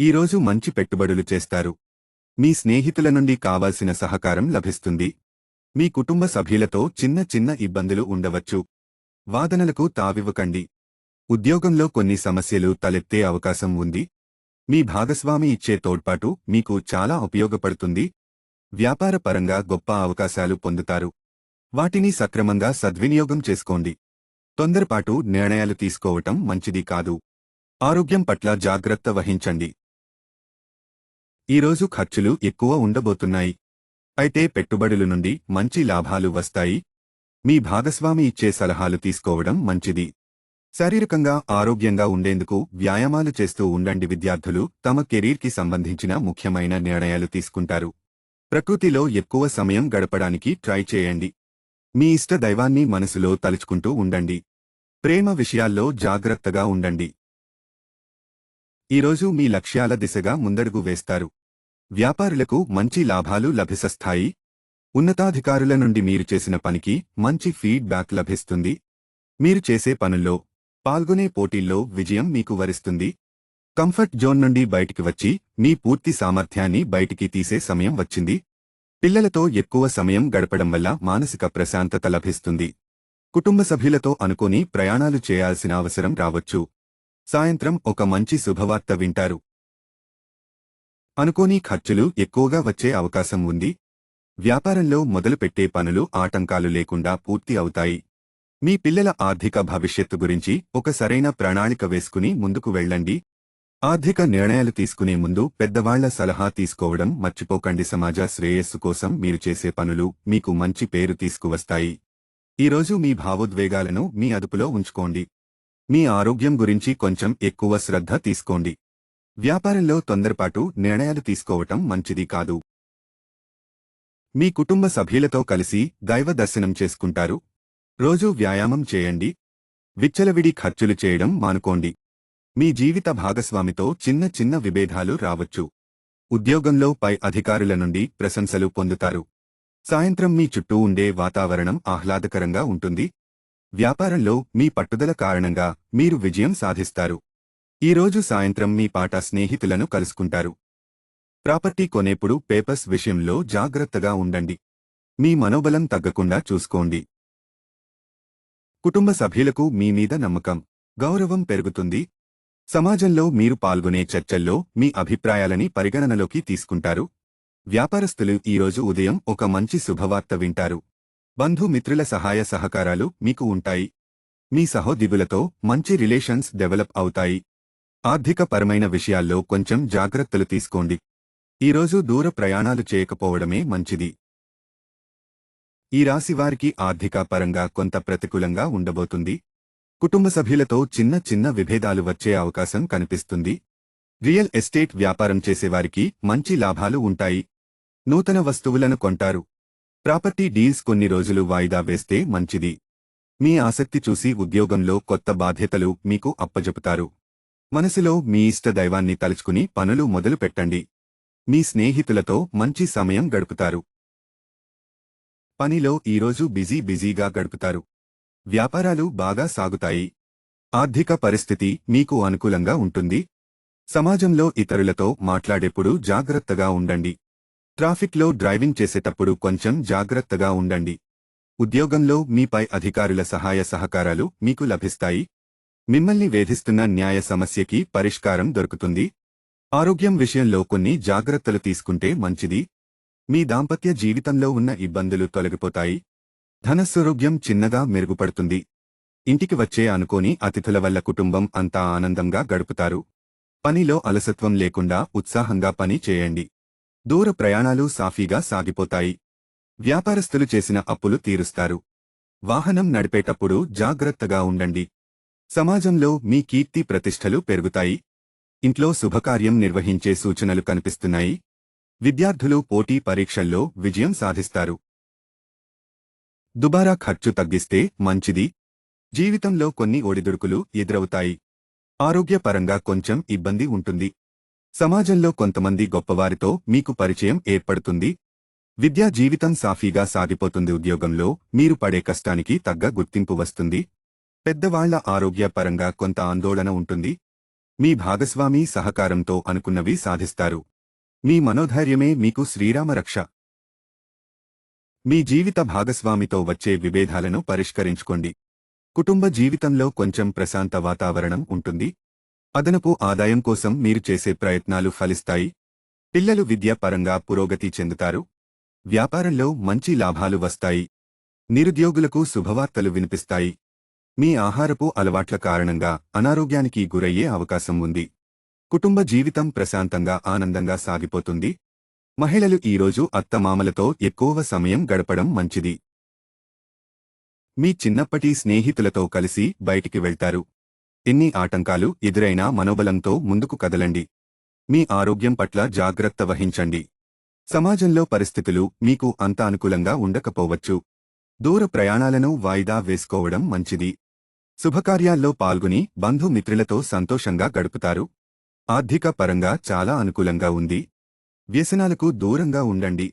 ఈరోజు మంచి పెట్టుబడులు చేస్తారు. మీ స్నేహితుల నుండి కావాల్సిన సహకారం లభిస్తుంది. మీ కుటుంబ సభ్యులతో చిన్న చిన్న ఇబ్బందులు ఉండవచ్చు. వాదనలకు తావివ్వకండి. ఉద్యోగంలో కొన్ని సమస్యలు తలెత్తే అవకాశం ఉంది. మీ భాగస్వామి ఇచ్చే తోడ్పాటు మీకు చాలా ఉపయోగపడుతుంది. వ్యాపారపరంగా గొప్ప అవకాశాలు పొందుతారు. వాటిని సక్రమంగా సద్వినియోగం చేసుకోండి. తొందరపాటు నిర్ణయాలు తీసుకోవటం మంచిది కాదు. ఆరోగ్యం పట్ల జాగ్రత్త వహించండి. ఈరోజు ఖర్చులు ఎక్కువ ఉండబోతున్నాయి. అయితే పెట్టుబడుల నుండి మంచి లాభాలు వస్తాయి. మీ భాగస్వామి ఇచ్చే సలహాలు తీసుకోవడం మంచిది. శారీరకంగా ఆరోగ్యంగా ఉండేందుకు వ్యాయామాలు చేస్తూ ఉండండి విద్యార్థులు. తమ కెరీర్కి సంబంధించిన ముఖ్యమైన నిర్ణయాలు తీసుకుంటారు. ప్రకృతిలో ఎక్కువ సమయం గడపడానికి ట్రై చేయండి. మీ ఇష్ట దైవాన్ని మనసులో తలుచుకుంటూ ఉండండి. ప్రేమ విషయాల్లో జాగ్రత్తగా ఉండండి. ఈరోజు మీ లక్ష్యాల దిశగా ముందడుగు వేస్తారు. వ్యాపారులకు మంచి లాభాలు లభిసస్తాయి. ఉన్నతాధికారుల నుండి మీరు చేసిన పనికి మంచి ఫీడ్బ్యాక్ లభిస్తుంది. మీరు చేసే పనుల్లో పాల్గొనే పోటీల్లో విజయం మీకు వరిస్తుంది. కంఫర్ట్ జోన్ నుండి బయటికి వచ్చి మీ పూర్తి సామర్థ్యాన్ని బయటికి తీసే సమయం వచ్చింది. పిల్లలతో ఎక్కువ సమయం గడపడం వల్ల మానసిక ప్రశాంతత లభిస్తుంది. కుటుంబ సభ్యులతో అనుకోని ప్రయాణాలు చేయాల్సిన అవసరం రావచ్చు. సాయంత్రం ఒక మంచి శుభవార్త వింటారు. అనుకోని ఖర్చులు ఎక్కువగా వచ్చే అవకాశం ఉంది. వ్యాపారంలో మొదలుపెట్టే పనులు ఆటంకాలు లేకుండా పూర్తి అవుతాయి. మీ పిల్లల ఆర్థిక భవిష్యత్తు గురించి ఒక సరైన ప్రణాళిక వేసుకుని ముందుకు వెళ్ళండి. ఆర్థిక నిర్ణయాలు తీసుకునే ముందు పెద్దవాళ్ళ సలహా తీసుకోవడం మర్చిపోకండి. సమాజ శ్రేయస్సు కోసం మీరు చేసే పనులు మీకు మంచి పేరు తీసుకువస్తాయి. ఈరోజు మీ భావోద్వేగాలను మీ అదుపులో ఉంచుకోండి. మీ ఆరోగ్యం గురించి కొంచెం ఎక్కువ శ్రద్ధ తీసుకోండి. వ్యాపారంలో తొందరపాటు నిర్ణయాలు తీసుకోవటం మంచిది కాదు. మీ కుటుంబ సభ్యులతో కలిసి దైవ దర్శనం చేసుకుంటారు. రోజూ వ్యాయామం చేయండి. విచ్చలవిడి ఖర్చులు చేయడం మానుకోండి. మీ జీవిత భాగస్వామితో చిన్న చిన్న విభేదాలు రావచ్చు. ఉద్యోగంలో పై అధికారుల నుండి ప్రశంసలు పొందుతారు. సాయంత్రం మీ చుట్టూ ఉండే వాతావరణం ఆహ్లాదకరంగా ఉంటుంది. వ్యాపారంలో మీ పట్టుదల కారణంగా మీరు విజయం సాధిస్తారు. ఈరోజు సాయంత్రం మీ పాట స్నేహితులను కలుసుకుంటారు. ప్రాపర్టీ కొనేప్పుడు పేపర్స్ విషయంలో జాగ్రత్తగా ఉండండి. మీ మనోబలం తగ్గకుండా చూసుకోండి. కుటుంబ సభ్యులకు మీ మీద నమ్మకం గౌరవం పెరుగుతుంది. సమాజంలో మీరు పాల్గొనే చర్చల్లో మీ అభిప్రాయాలని పరిగణనలోకి తీసుకుంటారు. వ్యాపారస్తులు ఈరోజు ఉదయం ఒక మంచి శుభవార్త వింటారు. బంధుమిత్రుల సహాయ సహకారాలు మీకు ఉంటాయి. మీ సహోద్యోగులతో మంచి రిలేషన్స్ డెవలప్ అవుతాయి. ఆర్థిక పరమైన విషయాల్లో కొంచెం జాగ్రత్తలు తీసుకోండి. ఈరోజు దూర ప్రయాణాలు చేయకపోవడమే మంచిది. ఈ రాశివారికి ఆర్థిక పరంగా కొంత ప్రతికూలంగా ఉండబోతుంది. కుటుంబ సభ్యులతో చిన్న చిన్న విభేదాలు వచ్చే అవకాశం కనిపిస్తుంది. రియల్ ఎస్టేట్ వ్యాపారం చేసేవారికి మంచి లాభాలు ఉంటాయి. నూతన వస్తువులను కొంటారు. ప్రాపర్టీ డీల్స్ కొన్ని రోజులు వాయిదా వేస్తే మంచిది. మీ ఆసక్తి చూసి ఉద్యోగంలో కొత్త బాధ్యతలు మీకు అప్పజెపుతారు. మనసులో మీ ఇష్ట దైవాన్ని తలుచుకుని పనులు మొదలు పెట్టండి. మీ స్నేహితులతో మంచి సమయం గడుపుతారు. పనిలో ఈరోజు బిజీ బిజీగా గడుపుతారు. వ్యాపారాలు బాగా సాగుతాయి. ఆర్థిక పరిస్థితి మీకు అనుకూలంగా ఉంటుంది. సమాజంలో ఇతరులతో మాట్లాడేప్పుడు జాగ్రత్తగా ఉండండి. ట్రాఫిక్లో డ్రైవింగ్ చేసేటప్పుడు కొంచెం జాగ్రత్తగా ఉండండి. ఉద్యోగంలో మీపై అధికారుల సహాయ సహకారాలు మీకు లభిస్తాయి. మిమ్మల్ని వేధిస్తున్న న్యాయ సమస్యకి పరిష్కారం దొరుకుతుంది. ఆరోగ్యం విషయంలో కొన్ని జాగ్రత్తలు తీసుకుంటే మంచిది. మీ దాంపత్య జీవితంలో ఉన్న ఇబ్బందులు తొలగిపోతాయి. ధనస్వరోగ్యం చిన్నగా మెరుగుపడుతుంది. ఇంటికి వచ్చే అనుకోని అతిథుల వల్ల కుటుంబం అంతా ఆనందంగా గడుపుతారు. పనిలో అలసత్వం లేకుండా ఉత్సాహంగా పని చేయండి. దూర ప్రయాణాలు సాఫీగా సాగిపోతాయి. వ్యాపారస్తులు చేసిన అప్పులు తీరుస్తారు. వాహనం నడిపేటప్పుడు జాగ్రత్తగా ఉండండి. సమాజంలో మీ కీర్తి ప్రతిష్టలు పెరుగుతాయి. ఇంట్లో శుభకార్యం నిర్వహించే సూచనలు కనిపిస్తున్నాయి. విద్యార్థులు పోటీ పరీక్షల్లో విజయం సాధిస్తారు. దుబారా ఖర్చు తగ్గిస్తే మంచిది. జీవితంలో కొన్ని ఒడిదుడుకులు ఎదురవుతాయి. ఆరోగ్యపరంగా కొంచెం ఇబ్బంది ఉంటుంది. సమాజంలో కొంతమంది గొప్పవారితో మీకు పరిచయం ఏర్పడుతుంది. విద్యా జీవితం సాఫీగా సాగిపోతుంది. ఉద్యోగంలో మీరు పడే కష్టానికి తగ్గ గుర్తింపు వస్తుంది. పెద్దవాళ్ళ ఆరోగ్యపరంగా కొంత ఆందోళన ఉంటుంది. మీ భాగస్వామి సహకారంతో అనుకున్నవి సాధిస్తారు. మీ మనోధైర్యమే మీకు శ్రీరామ రక్ష. మీ జీవిత భాగస్వామితో వచ్చే విభేదాలను పరిష్కరించుకోండి. కుటుంబ జీవితంలో కొంచెం ప్రశాంత వాతావరణం ఉంటుంది. అదనపు ఆదాయం కోసం మీరు చేసే ప్రయత్నాలు ఫలిస్తాయి. పిల్లలు విద్యాపరంగా పురోగతి చెందుతారు. వ్యాపారంలో మంచి లాభాలు వస్తాయి. నిరుద్యోగులకు శుభవార్తలు వినిపిస్తాయి. మీ ఆహారపు అలవాట్ల కారణంగా అనారోగ్యానికి గురయ్యే అవకాశం ఉంది. కుటుంబ జీవితం ప్రశాంతంగా ఆనందంగా సాగిపోతుంది. మహిళలు ఈరోజు అత్తమామలతో ఎక్కువ సమయం గడపడం మంచిది. మీ చిన్నప్పటి స్నేహితులతో కలిసి బయటికి వెళ్తారు. ఎన్ని ఆటంకాలు ఎదురైనా మనోబలంతో ముందుకు కదలండి. మీ ఆరోగ్యం పట్ల జాగ్రత్త వహించండి. సమాజంలో పరిస్థితులు మీకు అంత అనుకూలంగా ఉండకపోవచ్చు. దూర ప్రయాణాలను వాయిదా వేసుకోవడం మంచిది. శుభకార్యాల్లో పాల్గొని బంధుమిత్రులతో సంతోషంగా గడుపుతారు. ఆర్థిక పరంగా చాలా అనుకూలంగా ఉంది. వ్యసనాలకు దూరంగా ఉండండి.